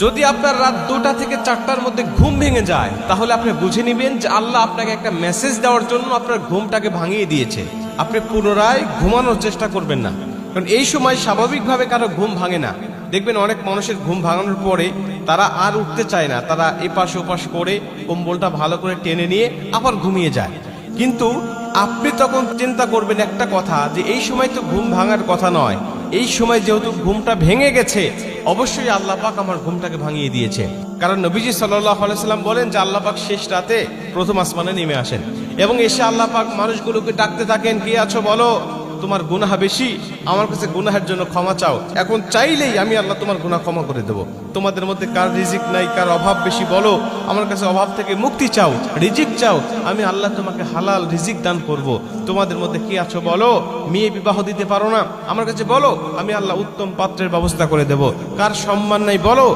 যদি আপনার রাত দুটা থেকে চারটার মধ্যে ঘুম ভেঙে যায়, তাহলে আপনি বুঝে নেবেন যে আল্লাহ আপনাকে একটা মেসেজ দেওয়ার জন্য আপনার ঘুমটাকে ভাঙিয়ে দিয়েছে। আপনি পুনরায় ঘুমানোর চেষ্টা করবেন না। কারণ এই সময় স্বাভাবিকভাবে কারও ঘুম ভাঙে না। দেখবেন অনেক মানুষের ঘুম ভাঙানোর পরে তারা আর উঠতে চায় না। তারা এপাশ ওপাশ করে কম্বলটা ভালো করে টেনে নিয়ে আবার ঘুমিয়ে যায়। কিন্তু আপনি তখন চিন্তা করবেন একটা কথা, যে এই সময় তো ঘুম ভাঙার কথা নয়। এই সময় যেহেতু ঘুমটা ভেঙে গেছে, অবশ্যই আল্লাহ পাক আমার ঘুমটাকে ভাঙিয়ে দিয়েছে। কারণ নবীজি সাল্লাহ আলাইসাল্লাম বলেন যে আল্লাহ পাক শেষ রাতে প্রথম আসমানে নেমে আসেন। এবং এসে আল্লাহ পাক মানুষগুলোকে ডাকতে থাকেন, কে আছো বলো? তোমার গুনাহ বেশি, আমার কাছে গুনাহের জন্য ক্ষমা চাও। এখন চাইলেই আমি আল্লাহ তোমার গুনাহ ক্ষমা করে দেব। তোমাদের মধ্যে কার রিজিক নাই, কার অভাব বেশি বলো। আমার কাছে অভাব থেকে মুক্তি চাও, রিজিক চাও। আমি আল্লাহ তোমাকে হালাল রিজিক দান করব। তোমাদের মধ্যে কি আছো বলো? মেয়ে বিবাহ দিতে পারো না। আমার কাছে বলো, আমি আল্লাহ উত্তম পাত্রের ব্যবস্থা করে দেব। কার সম্মান নাই বলো?